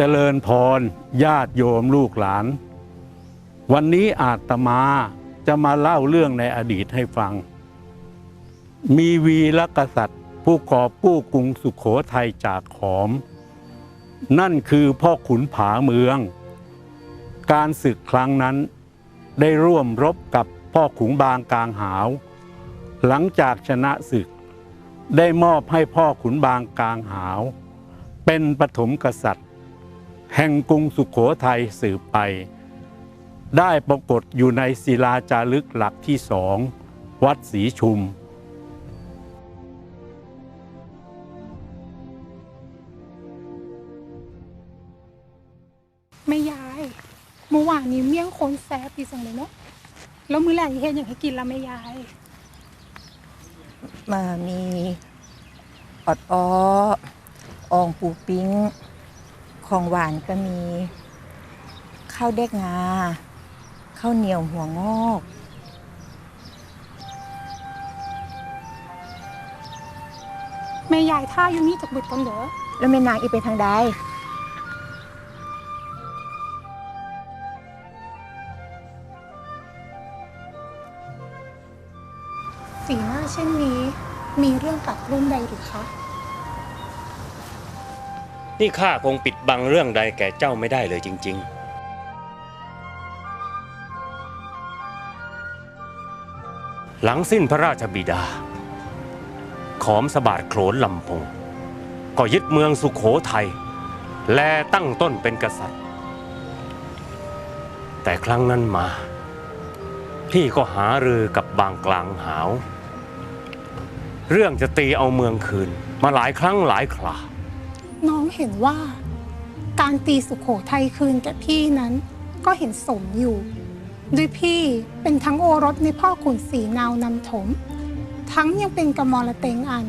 เจริญพรญาติโยมลูกหลาน วันนี้อาตมาจะมาเล่าเรื่องในอดีตให้ฟัง มีวีรกษัตริย์ ผู้กอบกู้กรุงสุขโขทัยจากขอม นั่นคือพ่อขุนผาเมือง การศึกครั้งนั้นได้ร่วมรบกับพ่อขุนบางกลางหาว หลังจากชนะศึก ได้มอบให้พ่อขุนบางกลางหาว เป็นปฐมกษัตริย์ แห่งกรุงสุขโขทัยสืบไป ได้ปรากฏอยู่ในศิลาจารึกหลักที่สอง วัดศรีชุม ไม่ยายเมื่อวานนี้เมี่ยงโคนแซ่บดีจังเลยเนาะแล้วมื้อแรกเฮ็ดอย่างให้กินละไม่ยาย มามีออดอ้ออองปูปิ้ง ของหวานก็มี ข้าวเด็กงา ข้าวเหนียวหัวงอก แม่ยายท่าอยู่นี่จากบึดกันเด้อแล้วแม่นางอีไปทางใดสีหน้าเช่นนี้ มีเรื่องกับรุ่นใดหรือคะ นี่ข้าคงปิดบังเรื่องใดแก่เจ้าไม่ได้เลยจริง ๆหลังสิ้นพระราชบิดา ขอมสบาดโขนลำพง ก็ยึดเมืองสุขโขทัย และตั้งต้นเป็นกษัตริย์ แต่ครั้งนั้นมา พี่ก็หารือกับบางกลางหาว เรื่องจะตีเอาเมืองคืนมาหลายครั้งหลายครา เห็นว่าการตีสุขโขทัยคืนแก่พี่นั้นก็เห็นสมอยู่ ด้วยพี่เป็นทั้งโอรสในพ่อขุนศรีนาวนำถม ทั้งยังเป็นกมรเตงอัน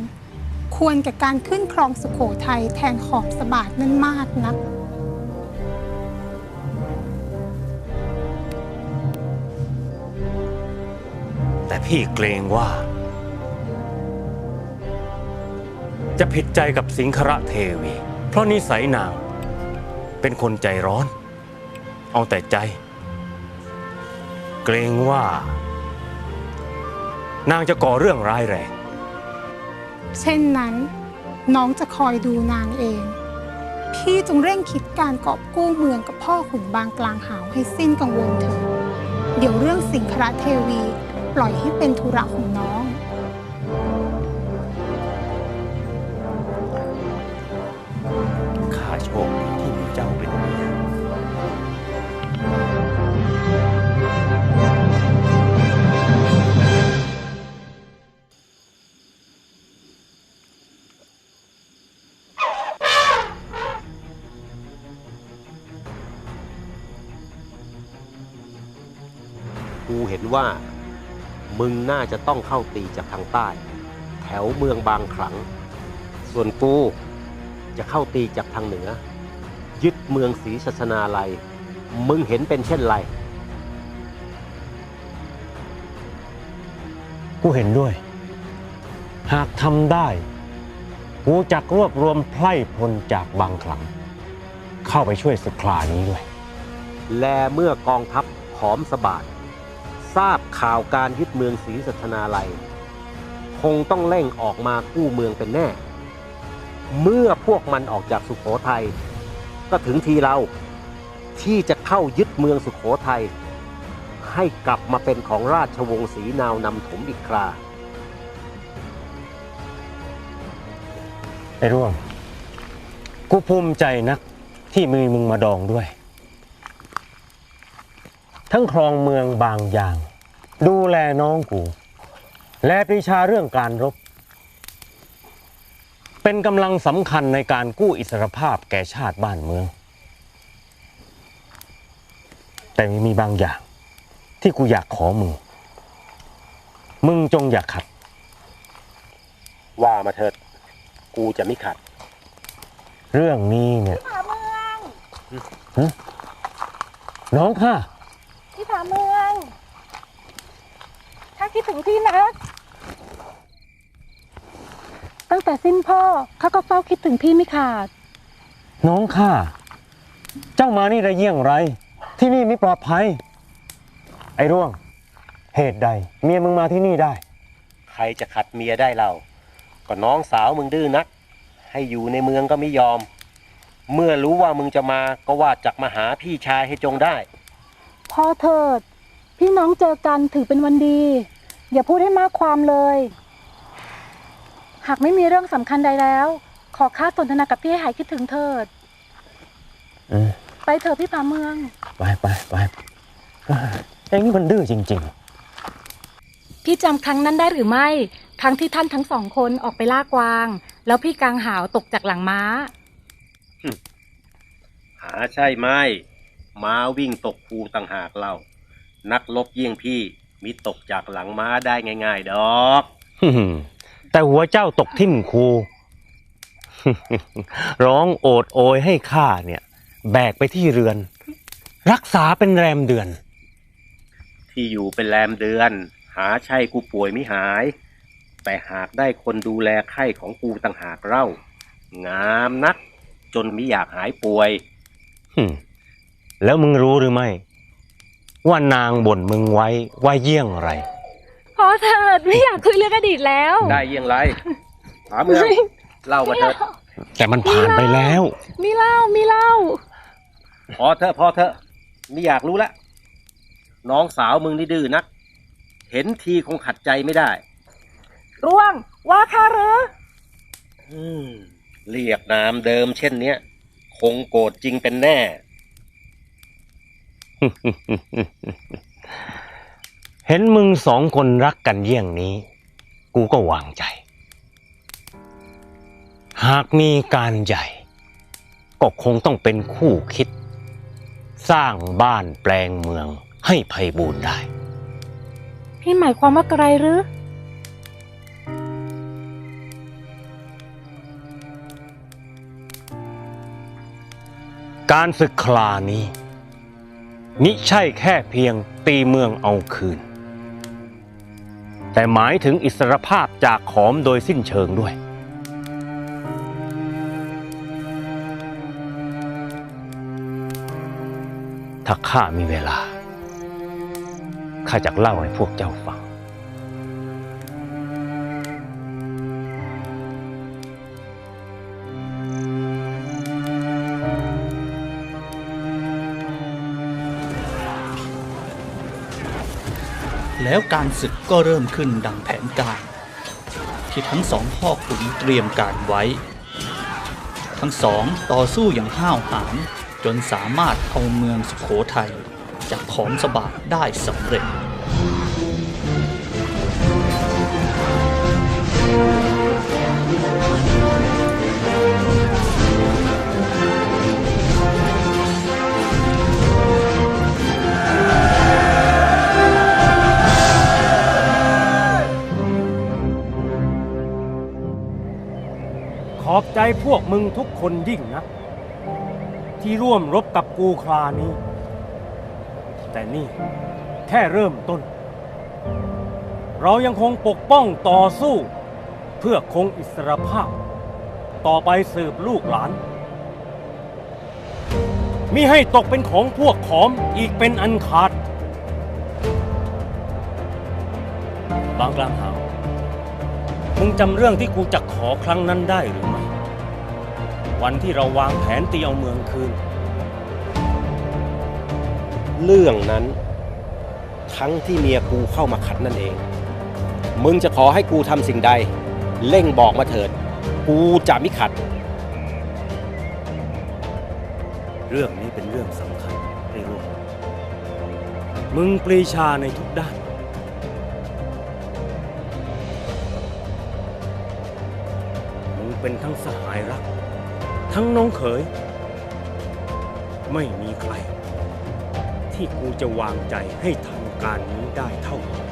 ควรแก่การขึ้นครองสุขโขทัยแทนขอบสบาทนั้นมากนักแต่พี่เกรงว่า จะผิดใจกับสิงคระเทวี เพราะนิสัยนาง เป็นคนใจร้อน เอาแต่ใจ เกรงว่า นางจะก่อเรื่องร้ายแรง เช่นนั้น น้องจะคอยดูนางเอง พี่จงเร่งคิดการกอบกู้เมืองกับพ่อขุนบางกลางหาวให้สิ้นกังวลเถิดเดี๋ยวเรื่องสิงคราเทวี ปล่อยให้เป็นธุระของน้อง เห็นว่า มึงน่าจะต้องเข้าตีจากทางใต้ แถวเมืองบางขลัง ส่วนกูจะเข้าตีจากทางเหนือ ยึดเมืองศรีชัชนาลัย มึงเห็นเป็นเช่นไร กูเห็นด้วย หากทำได้ กูจักรวบรวมไพร่พลจากบางคลัง เข้าไปช่วยศึกครานี้ด้วย แลเมื่อกองทัพหอมสบาด ทราบข่าวการยึดเมืองศรีสัชนาลัย คงต้องเร่งออกมากู้เมืองเป็นแน่ เมื่อพวกมันออกจากสุขโขทัยก็ถึงทีเราที่จะเข้ายึดเมืองสุขโขทัยให้กลับมาเป็นของราชวงศ์ศรีนาวนำถมอีกคราไอ้ร่วง กูภูมิใจนักที่มีมึงมาดองด้วย ทั้งครองเมืองบางอย่าง ดูแลน้องกู และปรีชาเรื่องการรบ เป็นกำลังสำคัญในการกู้อิสรภาพแก่ชาติบ้านเมือง แต่มีบางอย่าง ที่กูอยากขอมึง มึงจงอย่าขัด ว่ามาเถิด กูจะไม่ขัด เรื่องนี้เนี่ยฮะน้องค่ะพี่ผาเมือง ถ้าคิดถึงพี่นะ ตั้งแต่สิ้นพ่อข้าก็เฝ้าคิดถึงพี่ไม่ขาด น้องค่ะเจ้ามานี่ได้เยี่ยงไร ที่นี่ไม่ปลอดภัย ไอ้ร่วง เหตุใด เมียมึงมาที่นี่ได้ ใครจะขัดเมียได้เรา ก็น้องสาวมึงดื้อนัก ให้อยู่ในเมืองก็ไม่ยอม เมื่อรู้ว่ามึงจะมาก็ว่าจักมาหาพี่ชายให้จงได้พ อเถิด พี่น้องเจอกันถือเป็นวันดี อย่าพูดให้มากความเลย หากไม่มีเรื่องสำคัญใดแล้ว ขอค่าสนทนากับพี่ให้หายคิดถึงเถิด เออไปเถิดพี่ผาเมือง ไปไปไปไอ้นี่มันดื้อจริง พี่จำครั้งนั้นได้หรือไม่ ครั้งที่ท่านทั้งสองคนออกไปล่ากวาง แล้วพี่กางหาวตกจากหลังม้า หาใช่ไหม ม้าวิ่งตกภูต่างหากเรานักลบเยี่ยงพี่มิตกจากหลังม้าได้ง่าย ๆ ดอกๆแต่หัวเจ้าตกทิ่มคู ร้องโอดโอยให้ข้าเนี่ย แบกไปที่เรือน รักษาเป็นแรมเดือน ที่อยู่เป็นแรมเดือน หาใช่กูป่วยไม่หาย แต่หากได้คนดูแลไข้ของกูต่างหากเล่างามนัก จนไม่อยากหายป่วยหึ แล้วมึงรู้หรือไม่ ว่านางบ่นมึงไว้ว่าเยี่ยงไร พอเถิดไม่อยากคุยเรื่องอดีตแล้ว ได้เยี่ยงไรถามเมืองเล่ามาเถอะแต่มันผ่านไปแล้ว มีเล่ามีเล่า พอเถอะพอเถอะไม่อยากรู้ละน้องสาวมึงนี่ดื้อนัก เห็นทีคงขัดใจไม่ได้ ร่วงว่าข้าหรืออืมเรียกนามเดิมเช่นเนี้ย คงโกรธจริงเป็นแน่ เห็นมึงสองคนรักกันเยี่ยงนี้ กูก็วางใจ หากมีการใหญ่ ก็คงต้องเป็นคู่คิด สร้างบ้านแปลงเมืองให้ไพบูรณ์ได้ พี่หมายความว่าไกลหรือ การศึกคลานี้ มิใช่แค่เพียงตีเมืองเอาคืน แต่หมายถึงอิสรภาพจากขอมโดยสิ้นเชิงด้วย ถ้าข้ามีเวลา ข้าจะเล่าให้พวกเจ้าฟัง แล้วการศึกก็เริ่มขึ้นดังแผนการ ที่ทั้งสองพ่อขุนเตรียมการไว้ ทั้งสองต่อสู้อย่างห้าวหาญจนสามารถเอาเมืองสุโขทัยจากขอมสบาดได้สำเร็จ อบใจพวกมึงทุกคนยิ่งนะ ที่ร่วมรบกับกูครานี้ แต่นี่แค่เริ่มต้น เรายังคงปกป้องต่อสู้ เพื่อคงอิสรภาพ ต่อไปสืบลูกหลานมิให้ตกเป็นของพวกขอมอีกเป็นอันขาด บางกลางหาว มึงจำเรื่องที่กูจะขอครั้งนั้นได้หรือไม่ วันที่เราวางแผนตีเอาเมืองคืน เรื่องนั้น ครั้งที่เมียกูเข้ามาขัดนั่นเอง มึงจะขอให้กูทำสิ่งใด เร่งบอกมาเถิด กูจะไม่ขัด เรื่องนี้เป็นเรื่องสำคัญไอ้โรคมึงปรีชาในทุกด้าน เป็นทั้งสหายรัก ทั้งน้องเขย ไม่มีใคร ที่กูจะวางใจให้ทำการนี้ได้เท่ามึง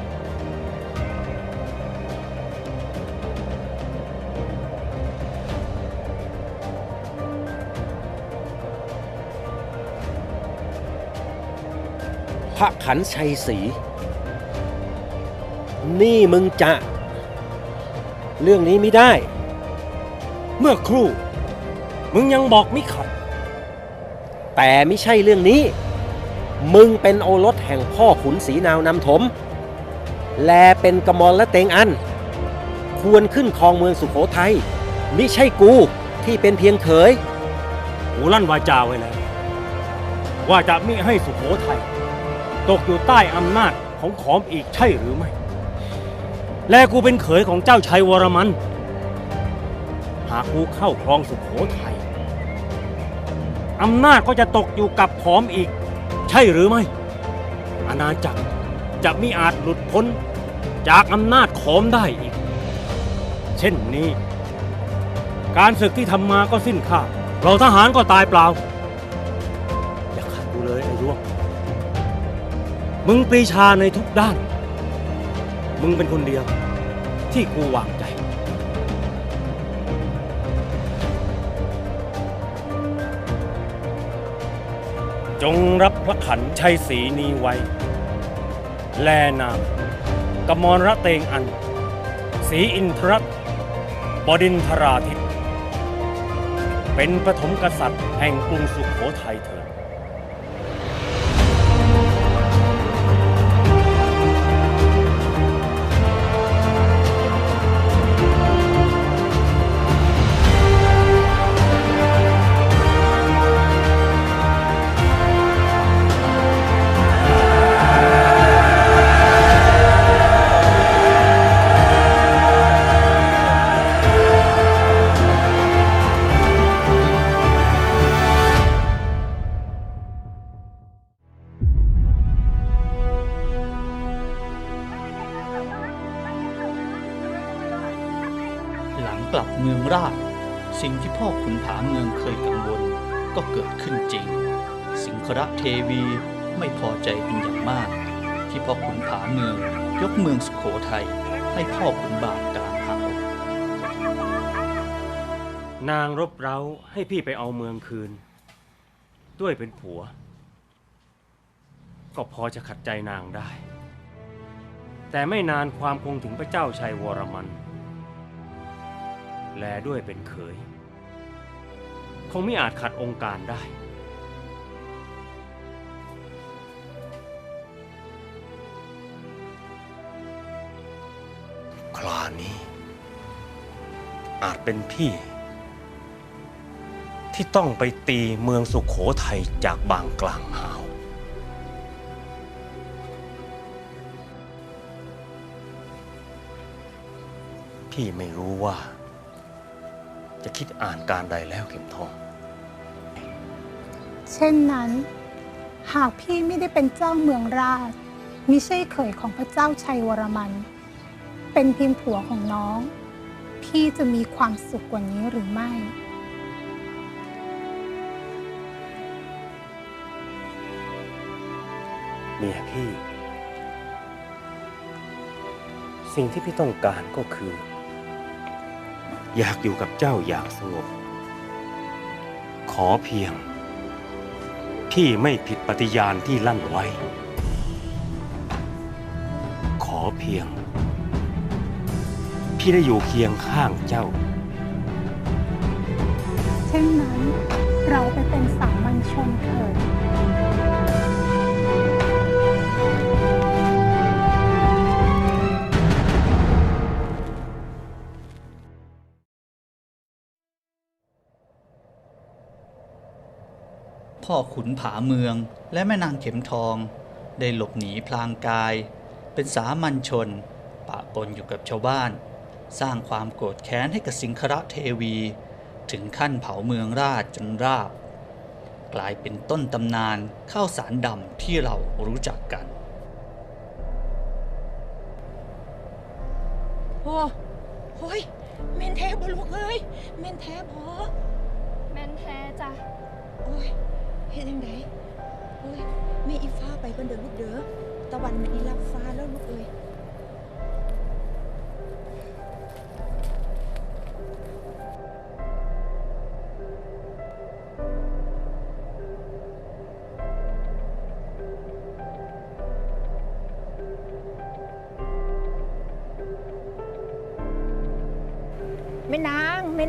พระขันชัยศรีนี่มึงจะ เรื่องนี้ไม่ได้ เมื่อครู่ มึงยังบอกมิขัด แต่ไม่ใช่เรื่องนี้ มึงเป็นโอรสแห่งพ่อขุนศรีนาวนำถม แลเป็นกมลและเตงอัน ควรขึ้นครองเมืองสุขโขทัยมิใช่กูที่เป็นเพียงเขยกูลั่นวาจาไว้แล้ว ว่าจะมิให้สุโขทัยตกอยู่ใต้อำนาจของขอมอีกใช่หรือไม่ และกูเป็นเขยของเจ้าชัยวรมัน หากกูเข้าครองสุโขทัยอำนาจก็จะตกอยู่กับขอมอีก ใช่หรือไม่อาณาจักรจะมิอาจหลุดพ้นจากอำนาจขอมได้อีก เช่นนี้ การศึกที่ทำมาก็สิ้นค่าเราทหารก็ตายเปล่า อย่าขัดกูเลยไอ้ร่วงมึงปรีชาในทุกด้าน มึงเป็นคนเดียวที่กูวางใจ จงรับพระขันชัยศรีนี้ไว้ แลนามกมรระเตงอันศรีอินทรัตน์บดินทราทิตเป็นปฐมกษัตริย์แห่งกรุงสุขโขทัยเถิด ระเทวีไม่พอใจเป็นอย่างมาก ที่พ่อขุนผาเมืองยกเมืองสุขโขทัยให้พ่อขุนบางกลางหาวนางรบเร้าให้พี่ไปเอาเมืองคืน ด้วยเป็นผัว ก็พอจะขัดใจนางได้ แต่ไม่นานความคงถึงพระเจ้าชัยวรมัน แลด้วยเป็นเขย คงไม่อาจขัดองค์การได้ อาจเป็นพี่ ที่ต้องไปตีเมืองสุขโขทัยจากบางกลางหาว พี่ไม่รู้ว่า จะคิดอ่านการใดแล้วเข็มทอง เช่นนั้น หากพี่ไม่ได้เป็นเจ้าเมืองราชมิใช่เขยของพระเจ้าชัยวรมัน เป็นเพียงผัวของน้อง พี่จะมีความสุขกว่านี้หรือไม่ เมียพี่ สิ่งที่พี่ต้องการก็คือ อยากอยู่กับเจ้าอย่างสงบ ขอเพียง พี่ไม่ผิดปฏิญาณที่ลั่นไว้ ขอเพียง พี่ได้อยู่เคียงข้างเจ้า เช่นนั้นเราไปเป็นสามัญชนเถิดพ่อขุนผาเมืองและแม่นางเข็มทอง ได้หลบหนีพลางกาย เป็นสามัญชน ปะปนอยู่กับชาวบ้าน สร้างความโกรธแค้นให้กับสิงคระเทวี ถึงขั้นเผาเมืองราชจนราบ กลายเป็นต้นตำนานข้าวสารดำที่เรารู้จักกันโอ้โห้ยแม่นแท้บ่ลูกเอ้ยแม่นแท้บ่แม่นแท้จ้ะโอ้ยเฮ็ดจังไดโอ้ยแม่อีฟ้าไปก่อนเด้อลูกเด้อตะวันมันอีรับฟ้าแล้วลูกเอ้ย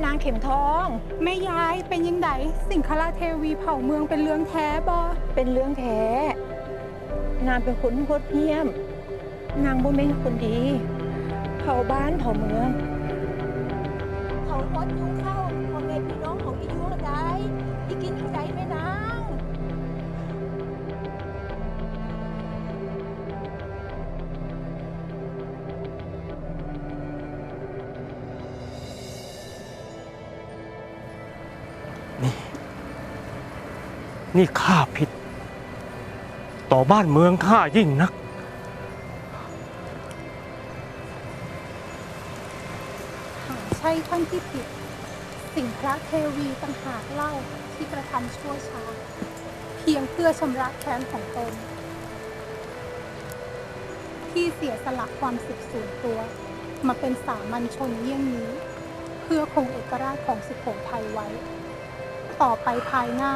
างแม่นางเข็มทอง แม่ยายเป็นยังไงสิงคราเทวีเผ่าเมืองเป็นเรื่องแท้บอเป็นเรื่องแท้ นางเป็นคนโคตรเหี้ยม นางบ่แม่นคนดี เผาบ้านเผาเมือง เขาพดยุงเข้า นี่ข้าผิด ต่อบ้านเมืองข้ายิ่งนัก หากใช่ท่านที่ผิด สิ่งคราเทวีต่างหากเล่าที่กระทำชั่วช้า เพียงเพื่อชำระแค้นของตน ที่เสียสละความสุขส่วนตัว มาเป็นสามัญชนเยี่ยงนี้ เพื่อคงเอกราชของสุโขทัยไว้ ต่อไปภายหน้า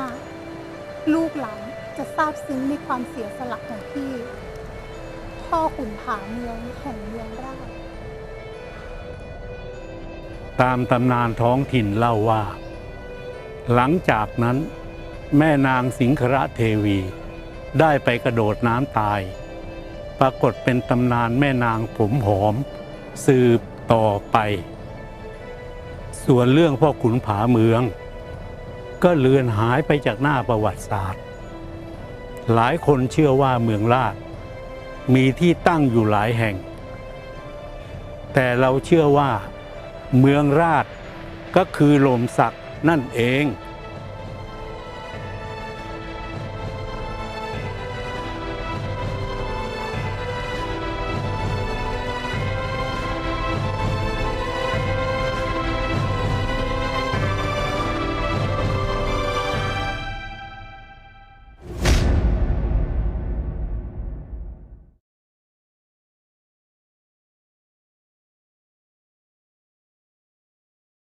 ลูกหลานจะทราบซึ้งในความเสียสละของพี่ พ่อขุนผาเมืองแห่งเมืองราชตามตำนานท้องถิ่นเล่าว่า หลังจากนั้น แม่นางสิงคระเทวี ได้ไปกระโดดน้ำตาย ปรากฏเป็นตำนานแม่นางผมหอม สืบต่อไป ส่วนเรื่องพ่อขุนผาเมือง ก็เลือนหายไปจากหน้าประวัติศาสตร์ หลายคนเชื่อว่าเมืองราชมีที่ตั้งอยู่หลายแห่ง แต่เราเชื่อว่าเมืองราชก็คือลมศักดิ์นั่นเอง